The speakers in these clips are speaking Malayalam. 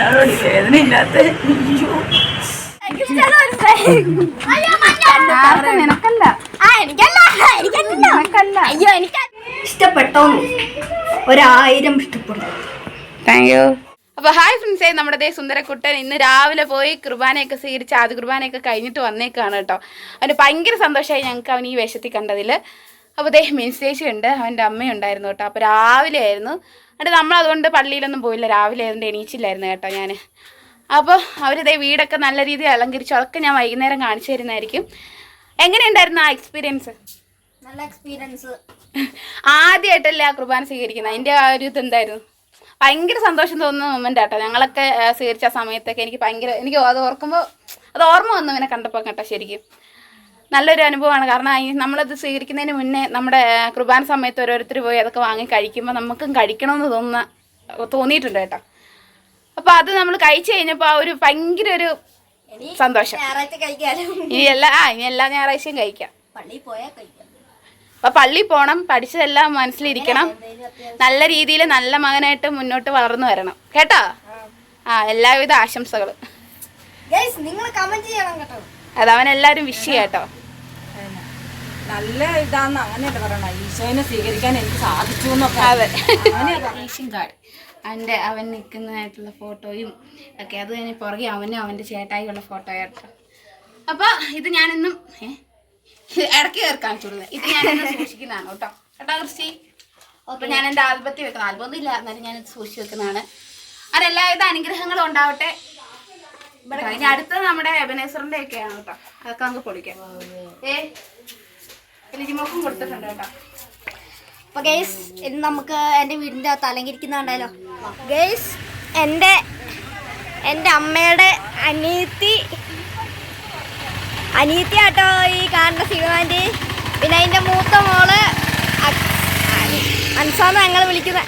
എന്നാണോടി വേദന ഇല്ലാത്ത നിനക്കല്ല. അയ്യോ എനിക്ക് ഇഷ്ടപ്പെട്ടോ? ഒരായിരം ഇഷ്ടപ്പെടും. താങ്ക് യു അപ്പൊ ഹായ് ഫ്രണ്ട്സേ നമ്മുടെ ദേ സുന്ദരക്കുട്ടൻ ഇന്ന് രാവിലെ പോയി കുർബാനയൊക്കെ സ്വീകരിച്ച് ആദ്യ കുർബാനയൊക്കെ കഴിഞ്ഞിട്ട് വന്നേക്കാണ് കേട്ടോ. അവന് ഭയങ്കര സന്തോഷമായി ഞങ്ങൾക്ക് അവൻ ഈ വേഷത്തിൽ കണ്ടതിൽ അപ്പോൾ ദേ മിനിസ്റ്റേച്ചി ഉണ്ട് അവന്റെ അമ്മയുണ്ടായിരുന്നു കേട്ടോ. അപ്പോൾ രാവിലെ ആയിരുന്നു. എന്നിട്ട് നമ്മൾ അതുകൊണ്ട് പള്ളിയിലൊന്നും പോയില്ല. രാവിലെ ആയതുകൊണ്ട് എണീച്ചില്ലായിരുന്നു കേട്ടോ ഞാൻ അപ്പോൾ അവർ ദേ വീടൊക്കെ നല്ല രീതിയിൽ അലങ്കരിച്ചു. അതൊക്കെ ഞാൻ വൈകുന്നേരം കാണിച്ചു തരുന്നതായിരിക്കും. എങ്ങനെയുണ്ടായിരുന്നു ആ എക്സ്പീരിയൻസ് നല്ല എക്സ്പീരിയൻസ് ആദ്യമായിട്ടല്ലേ ആ കുർബാന സ്വീകരിക്കുന്നത്? അതിന്റെ ആ ഒരു ഇതെന്തായിരുന്നു? ഭയങ്കര സന്തോഷം തോന്നുന്ന മൊമെന്റ് ആട്ടോ. ഞങ്ങളൊക്കെ സ്വീകരിച്ച സമയത്തൊക്കെ എനിക്ക് ഭയങ്കര എനിക്ക് അത് ഓർക്കുമ്പോൾ അത് ഓർമ്മ വന്നു അവനെ കണ്ടപ്പോൾ കേട്ടോ ശരിക്കും. നല്ലൊരു അനുഭവമാണ്. കാരണം നമ്മളത് സ്വീകരിക്കുന്നതിന് മുന്നേ നമ്മുടെ കുർബാന സമയത്ത് ഓരോരുത്തർ പോയി അതൊക്കെ വാങ്ങി കഴിക്കുമ്പോൾ നമുക്കും കഴിക്കണമെന്ന് തോന്നുന്ന തോന്നിയിട്ടുണ്ട് കേട്ടോ. അപ്പോൾ അത് നമ്മൾ കഴിച്ചു കഴിഞ്ഞപ്പോൾ ആ ഒരു ഭയങ്കര ഒരു സന്തോഷം. ഇനി എല്ലാ ആ ഇനി എല്ലാ ഞായറാഴ്ചയും കഴിക്കാം. അപ്പൊ പള്ളി പോണം പഠിച്ചതെല്ലാം മനസ്സിലിരിക്കണം. നല്ല രീതിയിൽ നല്ല മകനായിട്ട് മുന്നോട്ട് വളർന്നു വരണം. കേട്ടോ? ആ. എല്ലാവിധ ഗൈസ് നിങ്ങൾ കമന്റ് ചെയ്യണം കേട്ടോ. നല്ല ഇതാന്ന് അങ്ങനെയല്ല പറയണ. ഈശോനെ സ്വീകരിക്കാൻ എനിക്ക് സാധിച്ചു എന്നൊക്കെ. അതെ. അവന്റെ അവൻ നിൽക്കുന്നതായിട്ടുള്ള ഫോട്ടോയും ഒക്കെ അത് കഴിഞ്ഞ് പുറകെ അവനും അവന്റെ ചേട്ടായിയുള്ള ഫോട്ടോ ആട്ടോ അപ്പൊ ഇത് ഞാനിന്നും? ഇടയ്ക്ക് കയറി കാണിച്ചുള്ളത് ഇത് ഞാനിന്ന് സൂക്ഷിക്കുന്നതാണ് കേട്ടോ. കേട്ടോ കൃഷി അപ്പൊ ഞാൻ എന്റെ ആൽബത്തിൽ വെക്കുന്ന ആൽബം ഒന്നും ഇല്ല എന്നാലും ഞാൻ സൂക്ഷിച്ച് വെക്കുന്നതാണ്. അതെല്ലാവിധ അനുഗ്രഹങ്ങളും ഉണ്ടാവട്ടെ. ഇവിടെ കഴിഞ്ഞ അടുത്തത് നമ്മുടെ എബനേസറിന്റെ ഒക്കെയാണ് കേട്ടോ. അതൊക്കെ നമുക്ക് പൊളിക്കാം. ഏ? ലിജിമോക്കും കൊടുത്തിട്ടുണ്ട് കേട്ടോ. അപ്പൊ ഗൈസ് ഇന്ന് നമുക്ക് എന്റെ വീടിന്റെ തലങ്കിരിക്കുന്നുണ്ടല്ലോ ഗൈസ് എന്റെ എന്റെ അമ്മയുടെ അനിയത്തി അനിയത്തി ആട്ടോ ഈ കാണുന്ന സിനിമാന്റെ പിന്നെ അതിന്റെ മൂത്ത മോൾ അൻസാന്ന് ഞങ്ങൾ വിളിക്കുന്ന.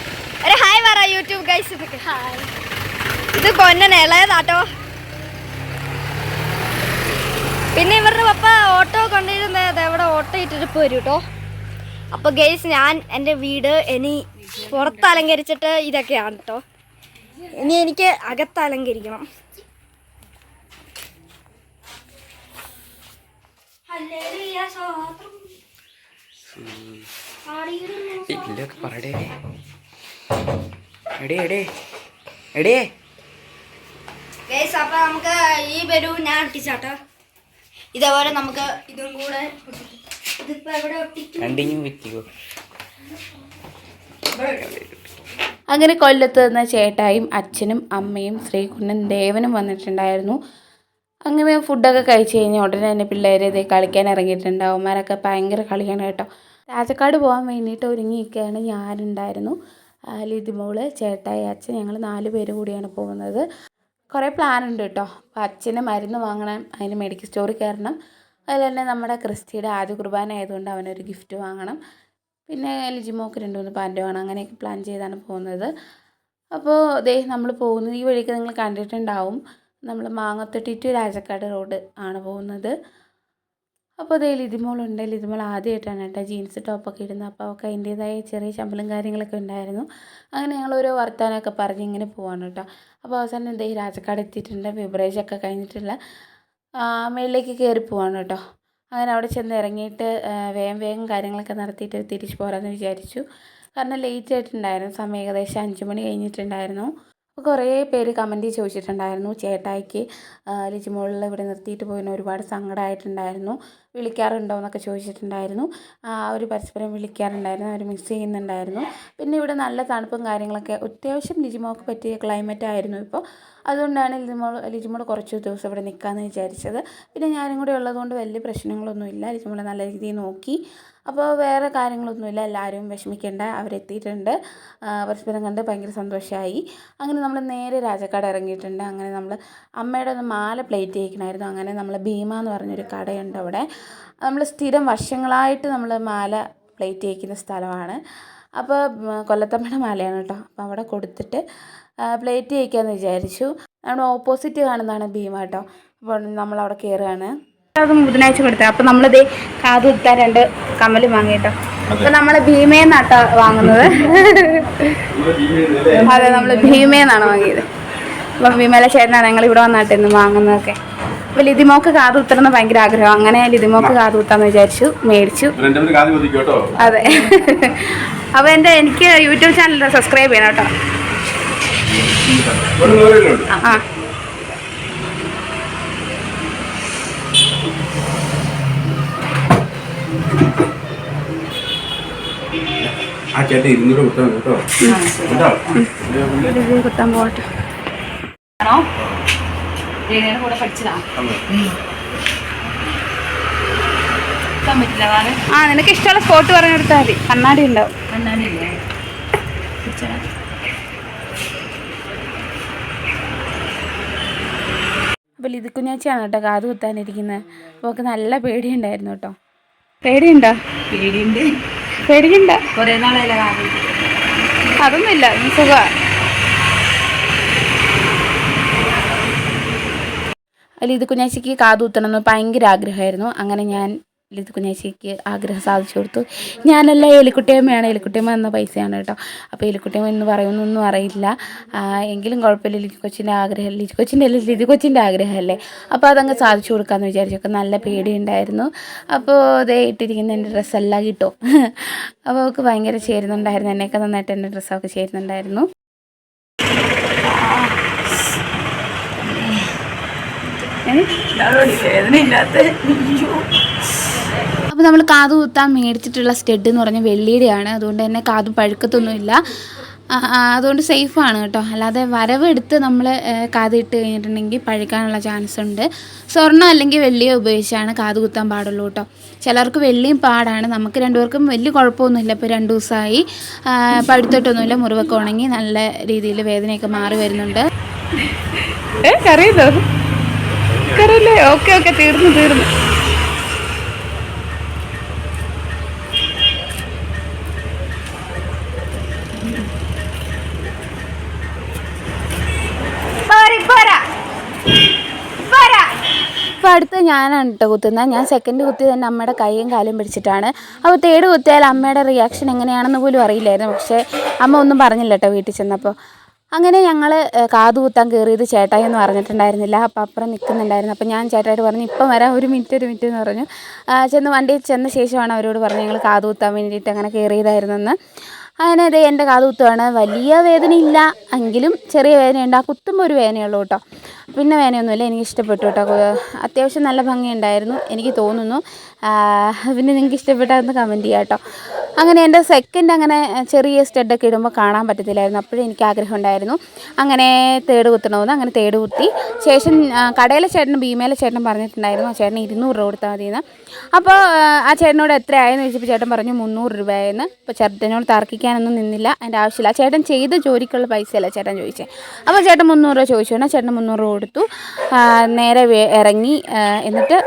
ഒരു ഹായ് പറ യൂട്യൂബ് ഗൈസ് ഹായ്. ഇത് കൊന്നൻ ഇളയതാട്ടോ. പിന്നെ ഇവരുടെ പപ്പ ഓട്ടോ കൊണ്ടിരുന്നത് എവിടെ ഓട്ടോ ഇട്ടിട്ട് വരും കേട്ടോ അപ്പൊ ഗെയ്സ് ഞാൻ എന്റെ വീട് ഇനി പുറത്ത് അലങ്കരിച്ചിട്ട് ഇതൊക്കെയാണ് കേട്ടോ ഇനി എനിക്ക് അകത്ത് അലങ്കരിക്കണം. ഇല്ലൊക്കെ പറയടേ. എടേ എടേ എടേ. ഗൈസ് അപ്പൊ നമുക്ക് ഈ ബലൂൺ ഞാൻ ഒട്ടിച്ചാട്ടോ ഇതേപോലെ നമുക്ക് ഇതും കൂടെ ഇതിപ്പോ എവിടെ ഒട്ടിക്കും? അങ്ങനെ കൊല്ലത്ത് നിന്ന് ചേട്ടായും അച്ഛനും അമ്മയും ശ്രീകുണ്ണൻ ദേവനും വന്നിട്ടുണ്ടായിരുന്നു. അങ്ങനെ ഫുഡൊക്കെ കഴിച്ച് കഴിഞ്ഞ് ഉടനെ തന്നെ പിള്ളേരെ ഇത് കളിക്കാൻ ഇറങ്ങിയിട്ടുണ്ട്. അവന്മാരൊക്കെ ഭയങ്കര കളിയാണ് കേട്ടോ. രാജക്കാട് പോകാൻ വേണ്ടിയിട്ട് ഒരുങ്ങിയിരിക്കുകയാണ് ഞാനുണ്ടായിരുന്നു. ആ, ലിതിമോൾ ചേട്ടായി അച്ഛൻ ഞങ്ങൾ നാല് പേര് കൂടിയാണ് പോകുന്നത്. കുറേ പ്ലാൻ ഉണ്ട് കേട്ടോ. അപ്പോൾ അച്ഛന് മരുന്ന് വാങ്ങണം അതിന് മെഡിക്കൽ സ്റ്റോറിൽ കയറണം. അതുപോലെ തന്നെ നമ്മുടെ ക്രിസ്റ്റിയുടെ ആദ്യ കുർബാന ആയതുകൊണ്ട് അവനൊരു ഗിഫ്റ്റ് വാങ്ങണം. പിന്നെ ലിജിമോക്ക് രണ്ട് മൂന്ന് പാന്റ് വേണം അങ്ങനെയൊക്കെ പ്ലാൻ ചെയ്താണ് പോകുന്നത്. അപ്പോൾ ദേ നമ്മൾ പോകുന്നത് ഈ വഴിക്ക് നിങ്ങൾ കണ്ടിട്ടുണ്ടാവും. നമ്മൾ മാങ്ങത്തൊട്ടി ടു രാജക്കാട് റോഡ് ആണ് പോകുന്നത്. അപ്പോൾ ദേ ലിതിമോളുണ്ട് ലിതിമോൾ ആദ്യമായിട്ടാണ് കേട്ടോ ജീൻസ് ടോപ്പൊക്കെ ഇടുന്നത്. അപ്പോൾ അവൾക്ക് അതിന്റേതായ ചെറിയ ശമ്പളം കാര്യങ്ങളൊക്കെ ഉണ്ടായിരുന്നു. അങ്ങനെ ഞങ്ങൾ ഓരോ വർത്താനമൊക്കെ പറഞ്ഞ് ഇങ്ങനെ പോവാണ് കേട്ടോ. അപ്പോൾ അവസാനം ദേ രാജക്കാട് എത്തിയിട്ടുണ്ട്. ബിവറേജൊക്കെ കഴിഞ്ഞിട്ടുള്ള മേളിലേക്ക് കയറി പോവാണ് കേട്ടോ. അങ്ങനെ അവിടെ ചെന്ന് ഇറങ്ങിയിട്ട് വേഗം വേഗം കാര്യങ്ങളൊക്കെ നടത്തിയിട്ട് തിരിച്ചു പോരാമെന്ന് വിചാരിച്ചു. കാരണം ലേറ്റ് ആയിട്ടുണ്ടായിരുന്നു. സമയം ഏകദേശം അഞ്ച് മണി കഴിഞ്ഞിട്ടുണ്ടായിരുന്നു. അപ്പോൾ കുറേ പേര് കമന്റ് ചോദിച്ചിട്ടുണ്ടായിരുന്നു ചേട്ടായിക്ക് ലിജി ലിജിമോളിൽ ഇവിടെ നിർത്തിയിട്ട് പോയതിന് ഒരുപാട് സങ്കടമായിട്ടുണ്ടായിരുന്നു വിളിക്കാറുണ്ടോ എന്നൊക്കെ ചോദിച്ചിട്ടുണ്ടായിരുന്നു. അവർ പരസ്പരം വിളിക്കാറുണ്ടായിരുന്നു അവർ മിസ് ചെയ്യുന്നുണ്ടായിരുന്നു. പിന്നെ ഇവിടെ നല്ല തണുപ്പും കാര്യങ്ങളൊക്കെ അത്യാവശ്യം ലിജിമോൾക്ക് പറ്റിയ ക്ലൈമറ്റ് ആയിരുന്നു ഇപ്പോൾ. അതുകൊണ്ടാണ് ലിജിമോൾ ലിജിമോൾ കുറച്ച് ദിവസം ഇവിടെ നിൽക്കാമെന്ന് വിചാരിച്ചത്. പിന്നെ ഞാനും കൂടെ ഉള്ളതുകൊണ്ട് വലിയ പ്രശ്നങ്ങളൊന്നുമില്ല ലിജിമോളെ നല്ല രീതിയിൽ നോക്കി. അപ്പോൾ വേറെ കാര്യങ്ങളൊന്നുമില്ല. എല്ലാവരും വിഷമിക്കേണ്ട. അവരെത്തിയിട്ടുണ്ട്. പരസ്പരം കണ്ട് ഭയങ്കര സന്തോഷമായി അങ്ങനെ നമ്മൾ നേരെ രാജക്കാട് ഇറങ്ങിയിട്ടുണ്ട്. അങ്ങനെ നമ്മൾ അമ്മയുടെ ഒന്ന് മാല പ്ലേറ്റ് ചെയ്യിക്കണമായിരുന്നു അങ്ങനെ നമ്മൾ ഭീമ എന്ന് പറഞ്ഞൊരു കടയുണ്ട് അവിടെ. നമ്മൾ സ്ഥിരം വർഷങ്ങളായിട്ട് നമ്മൾ മാല പ്ലേറ്റ് ചെയ്യിക്കുന്ന സ്ഥലമാണ്. അപ്പോൾ കൊല്ലത്തമ്മയുടെ മാലയാണ് കേട്ടോ. അപ്പോൾ അവിടെ കൊടുത്തിട്ട് പ്ലേറ്റ് ചെയ്യിക്കാമെന്ന് വിചാരിച്ചു. നമ്മുടെ ഓപ്പോസിറ്റ് കാണുന്നതാണ് ഭീമ കേട്ടോ. അപ്പോൾ നമ്മൾ അവിടെ കയറുകയാണ് അത് ബുധനാഴ്ച കൊടുത്തത് അപ്പൊ നമ്മളിത് കാത് കുത്താൻ രണ്ട് കമ്മൽ വാങ്ങിട്ടോ അപ്പൊ നമ്മൾ ഭീമേന്നാട്ടോ വാങ്ങുന്നത്. അതെ നമ്മൾ ഭീമേന്നാണ് വാങ്ങിയത്. അപ്പം വിമല ചേട്ടനാണ് ഞങ്ങൾ ഇവിടെ വന്നിട്ട് ഇന്ന് വാങ്ങുന്നതൊക്കെ. അപ്പൊ ലിതിമോക്ക് കാത് കുത്തണം ഭയങ്കര ആഗ്രഹം. അങ്ങനെ ലിതിമോക്ക് കാത് കുത്താന്ന് വിചാരിച്ചു മേടിച്ചു. അതെ. അപ്പൊ എന്റെ എനിക്ക് യൂട്യൂബ് ചാനൽ സബ്സ്ക്രൈബ് ചെയ്യണം കേട്ടോ ആ. ആ ചേട്ടൻ ഇരുന്നൂറ് കുത്താൻ കേട്ടോ. കേട്ടോ? കുത്താൻ പോകട്ടെ ആണോ കൂടെ പഠിച്ചതാ? ആ നിനക്ക് ഇഷ്ടമുള്ള സ്പോട്ട് പറഞ്ഞു കൊടുത്താൽ മതി. കണ്ണാടി ഉണ്ടാവും. കണ്ണാടിയില്ലേ അപ്പോൾ ഇത് കുഞ്ഞാച്ചിയാണ് കേട്ടോ കാത് കുത്താനിരിക്കുന്നത്. അപ്പോൾ അവൾക്ക് നല്ല പേടിയുണ്ടായിരുന്നു കേട്ടോ. പേടിയുണ്ടോ? പേടിയുണ്ട്. പേടിക്കണ്ട. കുറേ നാളായില്ല കാൽ അതൊന്നുമില്ല സുഖ അല്ല ഇത് കുഞ്ഞാശിക്ക് കാതൂത്തണമെന്ന് ഭയങ്കര ആഗ്രഹമായിരുന്നു. അങ്ങനെ ഞാൻ ലിത് കുഞ്ഞാച്ചിക്ക് ആഗ്രഹം സാധിച്ചു കൊടുത്തു. ഞാനല്ല എലിക്കുട്ടിയമ്മയാണ് എലിക്കുട്ടിയമ്മ എന്ന പൈസയാണ് കേട്ടോ. അപ്പോൾ എലിക്കുട്ടിയമ്മ എന്ന് പറയുന്നൊന്നും അറിയില്ല. എങ്കിലും കുഴപ്പമില്ല. ലിജി കൊച്ചിന്റെ ആഗ്രഹം ലിജി കൊച്ചിന്റെ അല്ല ലിജു കൊച്ചിന്റെ ആഗ്രഹമല്ലേ? അപ്പോൾ അതങ്ങ് സാധിച്ചു കൊടുക്കാമെന്ന് വിചാരിച്ചൊക്കെ നല്ല പേടിയുണ്ടായിരുന്നു. അപ്പോൾ അതേ ഇട്ടിരിക്കുന്ന എന്റെ ഡ്രസ്സെല്ലാം കിട്ടും അപ്പോൾ അവൾക്ക് ഭയങ്കര ചേരുന്നുണ്ടായിരുന്നു. എന്നെയൊക്കെ നന്നായിട്ട് എന്റെ ഡ്രസ്സൊക്കെ ചേരുന്നുണ്ടായിരുന്നു. വേദനയില്ലാത്ത അപ്പോൾ നമ്മൾ കാത് കുത്താൻ മേടിച്ചിട്ടുള്ള സ്റ്റെഡ് എന്ന് പറഞ്ഞാൽ വെള്ളിയുടെയാണ്. അതുകൊണ്ട് തന്നെ കാത് പഴുക്കത്തൊന്നുമില്ല. അതുകൊണ്ട് സേഫ് അതുകൊണ്ട് സേഫാണ് കേട്ടോ. അല്ലാതെ വരവെടുത്ത് നമ്മൾ കാതിട്ട് കഴിഞ്ഞിട്ടുണ്ടെങ്കിൽ പഴുക്കാനുള്ള ചാൻസ് ഉണ്ട്. സ്വർണം അല്ലെങ്കിൽ വെള്ളിയോ ഉപയോഗിച്ചാണ് കാത് കുത്താൻ പാടുള്ളൂ കേട്ടോ. ചിലർക്ക് വെള്ളിയും പാടാണ്. നമുക്ക് രണ്ടുപേർക്കും വലിയ കുഴപ്പമൊന്നുമില്ല. ഇപ്പോൾ രണ്ട് ദിവസമായി പഴുത്തിട്ടൊന്നുമില്ല. മുറിവൊക്കെ ഉണങ്ങി നല്ല രീതിയിൽ വേദനയൊക്കെ മാറി വരുന്നുണ്ട്. കറിയതോ കറിയില്ലേ ഓക്കെ ഓക്കെ തീർന്നു തീർന്നു. അടുത്ത് ഞാനാണ് കേട്ടോ കുത്തുന്നത്. ഞാൻ സെക്കൻഡ് കുത്തി തന്നെ അമ്മയുടെ കൈയും കാലും പിടിച്ചിട്ടാണ്. അപ്പോൾ തേർഡ് കുത്തിയാൽ അമ്മയുടെ റിയാക്ഷൻ എങ്ങനെയാണെന്ന് പോലും അറിയില്ലായിരുന്നു. പക്ഷേ അമ്മ ഒന്നും പറഞ്ഞില്ല കേട്ടോ വീട്ടിൽ ചെന്നപ്പോൾ അങ്ങനെ ഞങ്ങൾ കാതു കുത്താൻ കയറിയത് ചേട്ടായി എന്ന് പറഞ്ഞിട്ടുണ്ടായിരുന്നില്ല. അപ്പം അപ്പുറം നിൽക്കുന്നുണ്ടായിരുന്നു അപ്പം ഞാൻ ചേട്ടായിട്ട് പറഞ്ഞു ഇപ്പം വരാം. ഒരു മിനിറ്റ് ഒരു മിനിറ്റ് എന്ന് പറഞ്ഞു. ചെന്ന് വണ്ടിയിൽ ചെന്ന ശേഷമാണ് അവരോട് പറഞ്ഞു ഞങ്ങൾ കാതു കുത്താൻ വേണ്ടിയിട്ട് അങ്ങനെ കയറിയതായിരുന്നെന്ന് അങ്ങനെ അതെ എന്റെ കാത് കുത്തുവാണ്. വലിയ ഇല്ല എങ്കിലും ചെറിയ വേദനയുണ്ട്. ആ കുത്തുമ്പോൾ ഒരു വേദനയുള്ളൂ കേട്ടോ. പിന്നെ വേദനയൊന്നുമില്ല. എനിക്ക് ഇഷ്ടപ്പെട്ടു കേട്ടോ അത്യാവശ്യം നല്ല ഭംഗിയുണ്ടായിരുന്നു. എനിക്ക് തോന്നുന്നു. പിന്നെ നിങ്ങൾക്ക് ഇഷ്ടപ്പെട്ടാന്ന് കമന്റ് ചെയ്യാം കേട്ടോ അങ്ങനെ എന്റെ സെക്കൻഡ് അങ്ങനെ ചെറിയ സ്റ്റഡൊക്കെ ഇടുമ്പോൾ കാണാൻ പറ്റത്തില്ലായിരുന്നു. അപ്പോഴും എനിക്ക് ആഗ്രഹം ഉണ്ടായിരുന്നു. അങ്ങനെ തേട് കുത്തണമെന്ന് അങ്ങനെ തേട് കുത്തി. ശേഷം കടയിലെ ചേട്ടൻ ഭീമയിലെ ചേട്ടൻ പറഞ്ഞിട്ടുണ്ടായിരുന്നു ആ ചേട്ടൻ ഇരുന്നൂറ് രൂപ കൊടുത്താൽ മതിയെന്ന്. അപ്പോൾ ആ ചേട്ടനോട് എത്രയായെന്ന് ചോദിച്ചപ്പോൾ ചേട്ടൻ പറഞ്ഞു മുന്നൂറ് രൂപയെന്ന് അപ്പോൾ ചേട്ടനോട് തർക്കിക്കാനൊന്നും നിന്നില്ല. എന്റെ ആവശ്യമില്ല. ചേട്ടൻ ചെയ്ത ജോലിക്കുള്ള പൈസയല്ല ചേട്ടൻ ചോദിച്ചത് അപ്പോൾ ചേട്ടൻ മുന്നൂറ് രൂപ ചോദിച്ചു. ചേട്ടൻ മുന്നൂറ് രൂപ കൊടുത്തു. നേരെ ഇറങ്ങി എന്നിട്ട്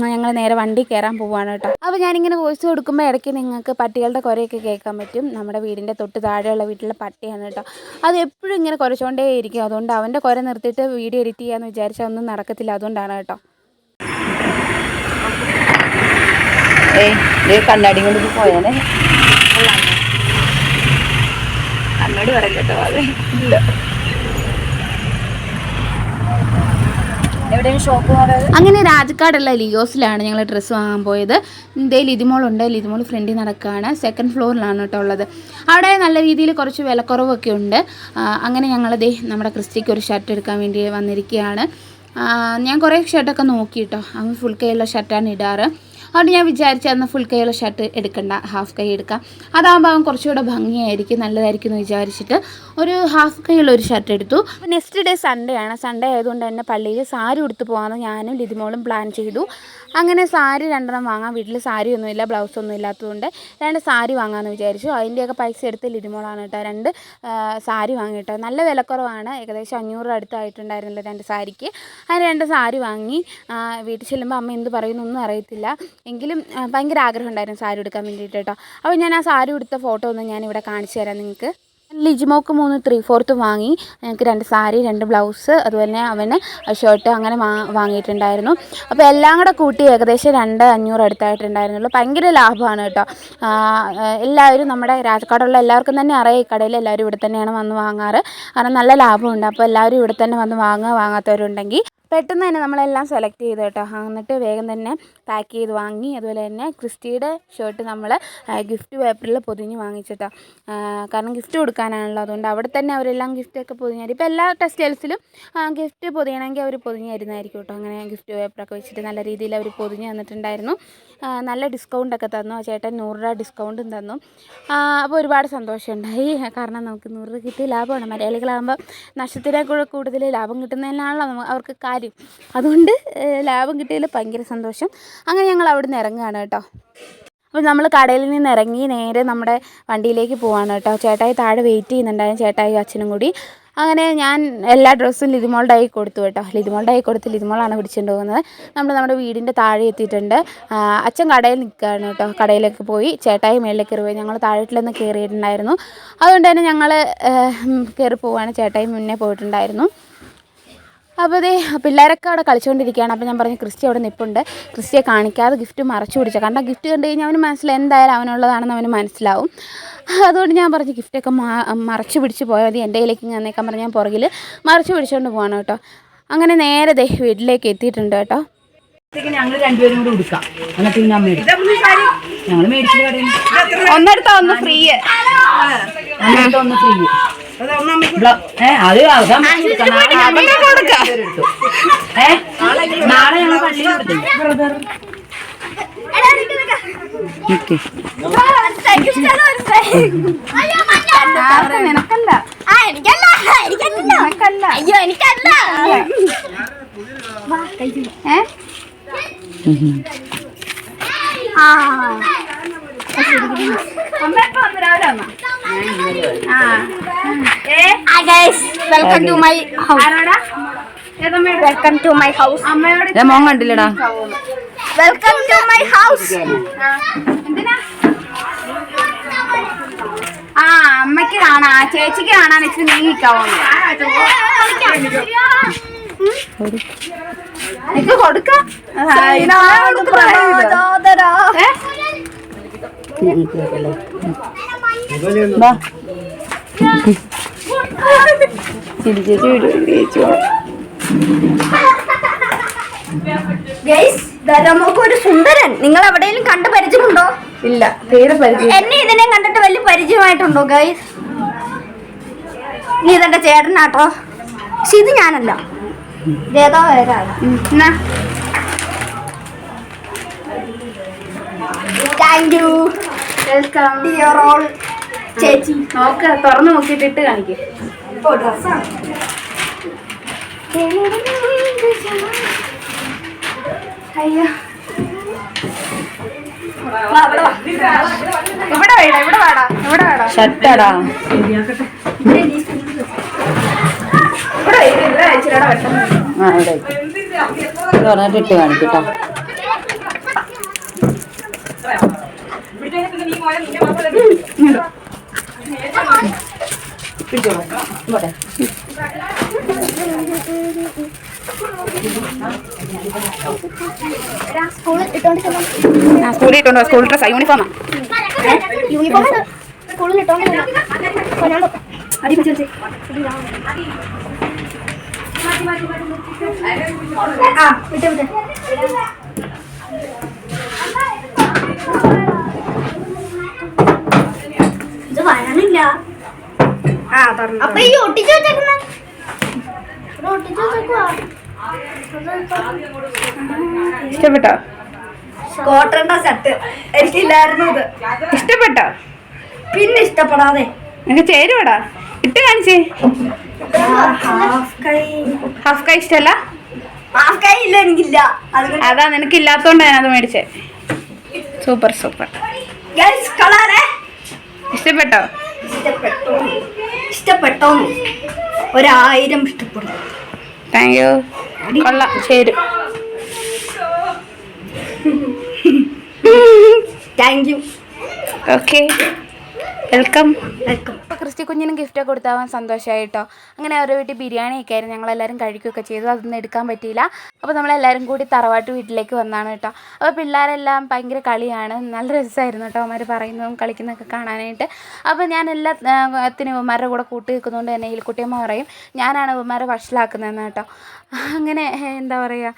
ഞങ്ങൾ നേരെ വണ്ടി കയറാൻ പോവുകയാണ് കേട്ടോ. അപ്പോൾ ഞാനിങ്ങനെ വോയിസ് കൊടുക്കുമ്പോൾ ഇടയ്ക്ക് നിങ്ങൾക്ക് പട്ടികളുടെ കുറേയൊക്കെ കേൾക്കാൻ പറ്റും. നമ്മുടെ വീടിന്റെ തൊട്ട് താഴെയുള്ള വീട്ടിലെ പട്ടിയാണ് കേട്ടോ. അത് എപ്പോഴും ഇങ്ങനെ കുറച്ചുകൊണ്ടേ ഇരിക്കും. അതുകൊണ്ട് അവന്റെ കുര നിർത്തിയിട്ട് വീഡിയോ എഡിറ്റ് ചെയ്യാമെന്ന് വിചാരിച്ചാൽ ഒന്നും നടക്കത്തില്ല. അതുകൊണ്ടാണ് കേട്ടോ. കണ്ണാടി കൊണ്ട് പോയാലേ കണ്ണാടി പറയില്ല കേട്ടോ. അതെ ഇല്ല. അങ്ങനെ രാജക്കാടുള്ള ലിയോസിലാണ് ഞങ്ങൾ ഡ്രസ്സ് വാങ്ങാൻ പോയത്. ഇതേ ലിതിമോളുണ്ട്. ലിതിമോൾ ഫ്രണ്ടിൽ നടക്കുകയാണ് സെക്കൻഡ് ഫ്ലോറിലാണ് കേട്ടോ ഉള്ളത്. അവിടെ നല്ല രീതിയിൽ കുറച്ച് വിലക്കുറവൊക്കെ ഉണ്ട്. അങ്ങനെ ഞങ്ങൾ ദേ നമ്മുടെ ക്രിസ്റ്റിക്ക് ഒരു ഷർട്ട് എടുക്കാൻ വേണ്ടി വന്നിരിക്കുകയാണ്. ഞാൻ കുറേ ഷർട്ടൊക്കെ നോക്കി കേട്ടോ. അവൻ ഫുൾ കൈയുള്ള ഷർട്ടാണ് ഇടാറ്. അതുകൊണ്ട് ഞാൻ വിചാരിച്ചു അന്ന് ഫുൾ കൈയുള്ള ഷർട്ട് എടുക്കണ്ട ഹാഫ് കൈ എടുക്കാം. അതാകുമ്പോൾ അവൻ കുറച്ചുകൂടെ ഭംഗിയായിരിക്കും നല്ലതായിരിക്കും എന്ന് വിചാരിച്ചിട്ട് ഒരു ഹാഫ് കൈയുള്ള ഒരു ഷർട്ട് എടുത്തു. നെക്സ്റ്റ് ഡേ സൺഡേ ആണ്. സൺഡേ ആയതുകൊണ്ട് തന്നെ പള്ളിയിൽ സാരി ഉടുത്ത് പോകാമെന്ന് ഞാനും ലിതിമോളും പ്ലാൻ ചെയ്തു. അങ്ങനെ സാരി രണ്ടെണ്ണം വാങ്ങാം. വീട്ടിൽ സാരി ഒന്നുമില്ല ബ്ലൗസ് ഒന്നും ഇല്ലാത്തതുകൊണ്ട് രണ്ട് സാരി വാങ്ങാമെന്ന് വിചാരിച്ചു. അതിന്റെയൊക്കെ പൈസ എടുത്ത് ലിതിമോളാണ് കേട്ടോ രണ്ട് സാരി വാങ്ങി കേട്ടോ നല്ല വിലക്കുറവാണ്. ഏകദേശം അഞ്ഞൂറ് അടുത്തായിട്ടുണ്ടായിരുന്നില്ല രണ്ട് സാരിക്ക്. അങ്ങനെ രണ്ട് സാരി വാങ്ങി. വീട്ടിൽ ചെല്ലുമ്പോൾ അമ്മ എന്ത് പറയുന്നൊന്നും അറിയത്തില്ല. എങ്കിലും ഭയങ്കര ആഗ്രഹം ഉണ്ടായിരുന്നു സാരി എടുക്കാൻ വേണ്ടിയിട്ട് കേട്ടോ. അപ്പോൾ ഞാൻ ആ സാരി ഉടുത്ത ഫോട്ടോ ഒന്ന് ഞാനിവിടെ കാണിച്ചു തരാം നിങ്ങൾക്ക്. ലിജിമോക്ക് മൂന്ന് ത്രീ ഫോർത്ത് വാങ്ങി. ഞങ്ങൾക്ക് രണ്ട് സാരി രണ്ട് ബ്ലൗസ് അതുപോലെ തന്നെ അവന് ഷർട്ട് അങ്ങനെ വാങ്ങിയിട്ടുണ്ടായിരുന്നു. അപ്പോൾ എല്ലാം കൂടെ കൂട്ടി ഏകദേശം രണ്ട് അഞ്ഞൂറ് അടുത്തായിട്ടുണ്ടായിരുന്നുള്ളൂ. ഭയങ്കര ലാഭമാണ് കേട്ടോ. എല്ലാവരും നമ്മുടെ രാജക്കാടുള്ള എല്ലാവർക്കും തന്നെ അറിയാം ഈ കടയിൽ എല്ലാവരും ഇവിടെ തന്നെയാണ് വന്ന് വാങ്ങാറ്. കാരണം നല്ല ലാഭമുണ്ട്. അപ്പോൾ എല്ലാവരും ഇവിടെ തന്നെ വന്ന് വാങ്ങുക വാങ്ങാത്തവരുണ്ടെങ്കിൽ പെട്ടെന്ന് തന്നെ നമ്മളെല്ലാം സെലക്ട് ചെയ്ത് കേട്ടോ. എന്നിട്ട് വേഗം തന്നെ പാക്ക് ചെയ്ത് വാങ്ങി. അതുപോലെ തന്നെ ക്രിസ്റ്റിയുടെ ഷർട്ട് നമ്മൾ ഗിഫ്റ്റ് പേപ്പറിൽ പൊതിഞ്ഞ് വാങ്ങിച്ചിട്ടോ. കാരണം ഗിഫ്റ്റ് കൊടുക്കാനാണല്ലോ. അതുകൊണ്ട് അവിടെ തന്നെ അവരെല്ലാം ഗിഫ്റ്റൊക്കെ പൊതിഞ്ഞായിരുന്നു. ഇപ്പോൾ എല്ലാ ടെക്സ്റ്റൈൽസിലും ഗിഫ്റ്റ് പൊതിയണമെങ്കിൽ അവർ പൊതിഞ്ഞ് തരുന്നതായിരിക്കും കേട്ടോ. അങ്ങനെ ഗിഫ്റ്റ് പേപ്പറൊക്കെ വെച്ചിട്ട് നല്ല രീതിയിൽ അവർ പൊതിഞ്ഞ് തന്നിട്ടുണ്ടായിരുന്നു. നല്ല ഡിസ്കൗണ്ടൊക്കെ തന്നു. ചേട്ടൻ നൂറ് രൂപ ഡിസ്കൗണ്ടും തന്നു. അപ്പോൾ ഒരുപാട് സന്തോഷമുണ്ടായി കാരണം നമുക്ക് നൂറ് രൂപ കിട്ടിയ ലാഭമാണ്. മലയാളികളാകുമ്പോൾ നഷ്ടത്തിനേക്കാൾ കൂടുതൽ ലാഭം കിട്ടുന്നതിനാണല്ലോ നമുക്ക് അവർക്ക് കാര്യം അതുകൊണ്ട് ഏ, ലാഭം കിട്ടിയതിൽ ഭയങ്കര സന്തോഷം. അങ്ങനെ ഞങ്ങൾ അവിടെ നിന്ന് ഇറങ്ങുകയാണ് കേട്ടോ. അപ്പോൾ നമ്മൾ കടയിൽ നിന്ന് ഇറങ്ങി നേരെ നമ്മുടെ വണ്ടിയിലേക്ക് പോവാണ് കേട്ടോ. ചേട്ടായി താഴെ വെയിറ്റ് ചെയ്യുന്നുണ്ടായിരുന്നു ചേട്ടായി അച്ഛനും കൂടി. അങ്ങനെ ഞാൻ എല്ലാ ഡ്രസ്സും ലിതിമോളുടെ കൊടുത്തു കേട്ടോ. ലിതിമോളുടെ കൊടുത്ത് ലിതിമോളാണ് പിടിച്ചുകൊണ്ട് പോകുന്നത്. നമ്മൾ നമ്മുടെ വീടിന്റെ താഴെ എത്തിയിട്ടുണ്ട്. അച്ഛൻ കടയിൽ നിൽക്കുകയാണ് കേട്ടോ. കടയിലേക്ക് പോയി ചേട്ടായി മേളിലേക്ക് കയറി പോയി. ഞങ്ങൾ താഴോട്ടിലൊന്ന് കയറിയിട്ടുണ്ടായിരുന്നു. അതുകൊണ്ട് തന്നെ ഞങ്ങൾ കയറി പോവാണ്. ചേട്ടായി മുന്നേ പോയിട്ടുണ്ടായിരുന്നു. അപ്പോൾ അതേ പിള്ളേരൊക്കെ അവിടെ കളിച്ചുകൊണ്ടിരിക്കുകയാണ് അപ്പോൾ ഞാൻ പറഞ്ഞു ക്രിസ്റ്റി അവിടെ നിൽപ്പുണ്ട് ക്രിസ്റ്റിയെ കാണിക്കാതെ ഗിഫ്റ്റ് മറച്ചു പിടിച്ച. കാരണം ഗിഫ്റ്റ് കണ്ടു കഴിഞ്ഞാൽ അവന് മനസ്സിൽ എന്തായാലും അവനുള്ളതാണെന്ന് അവന് മനസ്സിലാവും. അതുകൊണ്ട് ഞാൻ പറഞ്ഞു ഗിഫ്റ്റൊക്കെ മറച്ചു പിടിച്ച് പോയാൽ മതി. എന്റെ കയ്യിലേക്ക് നന്നേക്കാൻ പറഞ്ഞ് ഞാൻ പുറകിൽ മറച്ചു പിടിച്ചുകൊണ്ട് പോകണം കേട്ടോ. അങ്ങനെ നേരെ ദേ വീട്ടിലേക്ക് എത്തിയിട്ടുണ്ട് കേട്ടോ. ഞങ്ങൾ രണ്ടുപേരും കൂടി ഉടുക്കാം. എന്നിട്ട് ഞങ്ങൾ മേടിച്ചിട്ട് ഒന്ന് ഫ്രീ. ഒന്ന് ഫ്രീ. അത്. ഏ? നാളെ ഞങ്ങൾ പള്ളിയിൽ കൊടുത്തു നിനക്കല്ല. ആ എനിക്കല്ല. എനിക്കല്ല. അയ്യോ എനിക്കല്ല. ഏ? ആ. അമ്മ എപ്പോ വന്നു രാവിലെ guys welcome to my house ആരോടാ? ഏതമ്മയുടെ? വെൽക്കം ടു മൈ ഹൗസ് ഞാൻ മോൻ കണ്ടില്ലടാ. വെൽക്കം ടു മൈ ഹൗസ് ആ അമ്മയ്ക്ക് കാണാ. ചേച്ചിക്ക് കാണാൻ ഇച്ചിരി നീങ്ങിക്കാവോ എനിക്ക് കൊടുക്കാം. ഗൈസ് നമുക്ക് ഒരു സുന്ദരൻ. നിങ്ങൾ എവിടെയെങ്കിലും കണ്ടു പരിചയമുണ്ടോ? ഇല്ല തീരെ പരിചയം എന്നെ ഇതിനെ കണ്ടിട്ട് വലിയ പരിചയമായിട്ടുണ്ടോ ഗൈസ് നീ ഇതെന്റെ ചേട്ടനാട്ടോ. പക്ഷെ ഇത് ഞാനല്ല. ഇതേതോ വേറെ thank you welcome dear all ചേച്ചി നോക്ക തുറന്നു നോക്കിയിട്ട് ഇട്ട് കാണിക്കും. ഓ ഡ്രസ്സാണ് അയ്യോ. ഇവിടെ വേടാ ഇവിടെ വേടാ. ഇവിടെ വേടാ ഷട്ടടാ പറഞ്ഞിട്ട് ഇട്ട് കാണിക്കട്ടോ സ്കൂളിൽ ഇട്ടുണ്ടോ സ്കൂൾ ഡ്രസ് യൂണിഫോമാ യൂണിഫോം. സ്കൂളിൽ ഇട്ടോണ്ട്. ആ വിട്ട് വിട്ട് ഇത് വരണില്ല അപ്പൊ ഈ ഒട്ടിച്ചു വെച്ചേക്കുന്ന. ഒട്ടിച്ചു വെച്ചേക്കുവാ. ഇഷ്ടപ്പെട്ടോ? കോട്ടണ്ട ഷർട്ട് എനിക്കില്ലായിരുന്നു ഇത്. ഇഷ്ടപ്പെട്ടോ? പിന്നെ ഇഷ്ടപ്പെടാതെ. നിനക്ക് ചേരുവടാ. ഇട്ട് കാണിച്ചേ. ഹാഫ് കൈ. ഇഷ്ടമല്ല ഹാഫ് കൈ ഇല്ല എനിക്കില്ല. അതാ നിനക്ക് ഇല്ലാത്തോണ്ട് ഞാനത് മേടിച്ചേ. Super super. ഇഷ്ടപ്പെട്ടോ? ഇഷ്ടപ്പെട്ടോ. ഇഷ്ടപ്പെട്ടോ ഒരായിരം ഇഷ്ടപ്പെടും താങ്ക് യു കൊള്ളാം. ശരി. Thank you okay welcome. Welcome. Christy കുഞ്ഞിനും ഗിഫ്റ്റൊക്കെ കൊടുത്താവാൻ സന്തോഷമായിട്ടോ അങ്ങനെ അവരുടെ വീട്ടിൽ ബിരിയാണി ഒക്കെ ആയിരുന്നു. ഞങ്ങളെല്ലാവരും കഴിക്കുകയൊക്കെ ചെയ്തു. അതൊന്നും എടുക്കാൻ പറ്റിയില്ല. അപ്പോൾ നമ്മളെല്ലാവരും കൂടി തറവാട്ട് വീട്ടിലേക്ക് വന്നാണ് കേട്ടോ. അപ്പോൾ പിള്ളേരെല്ലാം ഭയങ്കര കളിയാണ്. നല്ല രസമായിരുന്നു കേട്ടോ അവന്മാർ പറയുന്നതും കളിക്കുന്നതൊക്കെ കാണാനായിട്ട്. അപ്പോൾ ഞാൻ എല്ലാ ത്തിനും ഇവന്മാരുടെ കൂടെ കൂട്ടി നിൽക്കുന്നതുകൊണ്ട് തന്നെ ഇൽക്കുട്ടിയമ്മ പറയും ഞാനാണ് ഇവന്മാരെ വഷളാക്കുന്നതെന്ന് കേട്ടോ. അങ്ങനെ എന്താ പറയുക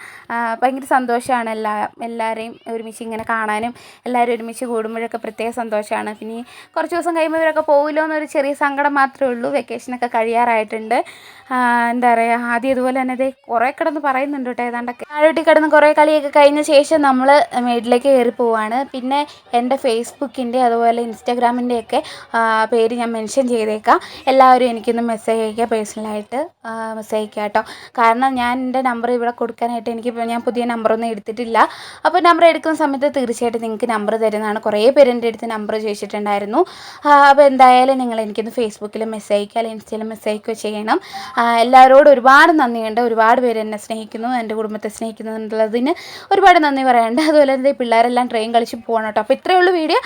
ഭയങ്കര സന്തോഷമാണ് എല്ലാ എല്ലാവരെയും ഒരുമിച്ച് ഇങ്ങനെ കാണാനും എല്ലാവരും ഒരുമിച്ച് കൂടുമ്പോഴൊക്കെ പ്രത്യേക സന്തോഷമാണ് പിന്നെ കുറച്ച് ദിവസം കഴിയുമ്പോൾ ഇവരൊക്കെ പോകില്ലോ എന്നൊരു ചെറിയ സങ്കടം മാത്രമേ ഉള്ളൂ. വെക്കേഷനൊക്കെ കഴിയാറായിട്ടുണ്ട്. എന്താ പറയുക ആദ്യം ഇതുപോലെ തന്നെ ഇത് കുറേ കിടന്ന് പറയുന്നുണ്ട് കേട്ടോ. ഏതാണ്ടൊക്കെ താഴോട്ടി കിടന്ന് കുറേ കളിയൊക്കെ കഴിഞ്ഞ ശേഷം നമ്മൾ മേഡിലേക്ക് കയറി പോവാണ്. പിന്നെ എന്റെ ഫേസ്ബുക്കിന്റെ അതുപോലെ ഇൻസ്റ്റാഗ്രാമിന്റെ ഒക്കെ പേര് ഞാൻ മെൻഷൻ ചെയ്തേക്കാം. എല്ലാവരും എനിക്കൊന്ന് മെസ്സേജ് അയക്കുക പേഴ്സണലായിട്ട് മെസ്സേജ് അയക്കുക കേട്ടോ. കാരണം ഞാൻ എന്റെ നമ്പർ ഇവിടെ കൊടുക്കാനായിട്ട് എനിക്ക് ഞാൻ പുതിയ നമ്പറൊന്നും എടുത്തിട്ടില്ല. അപ്പോൾ നമ്പർ എടുക്കുന്ന സമയത്ത് തീർച്ചയായിട്ടും നിങ്ങൾക്ക് നമ്പർ തരുന്നതാണ്. കുറേ പേര് എന്റെ അടുത്ത് നമ്പർ ചോദിച്ചിട്ടുണ്ടായിരുന്നു. അപ്പോൾ എന്തായാലും നിങ്ങൾ എനിക്കൊന്ന് ഫേസ്ബുക്കിൽ മെസ്സേജ് അയക്കുക അല്ലെങ്കിൽ ഇൻസ്റ്റയിൽ മെസ്സേജ് അയക്കുകയോ ചെയ്യണം. എല്ലാവരോടും ഒരുപാട് നന്ദിയുണ്ട് ഒരുപാട് പേര് എന്നെ സ്നേഹിക്കുന്നു എന്റെ കുടുംബത്തെ സ്നേഹിക്കുന്നുള്ളതിന് ഒരുപാട് നന്ദി പറയാനുണ്ട്. അതുപോലെ തന്നെ പിള്ളേരെല്ലാം ട്രെയിൻ കളിച്ച് പോകണം കേട്ടോ. അപ്പോൾ ഇത്രയേ ഉള്ളൂ വീഡിയോ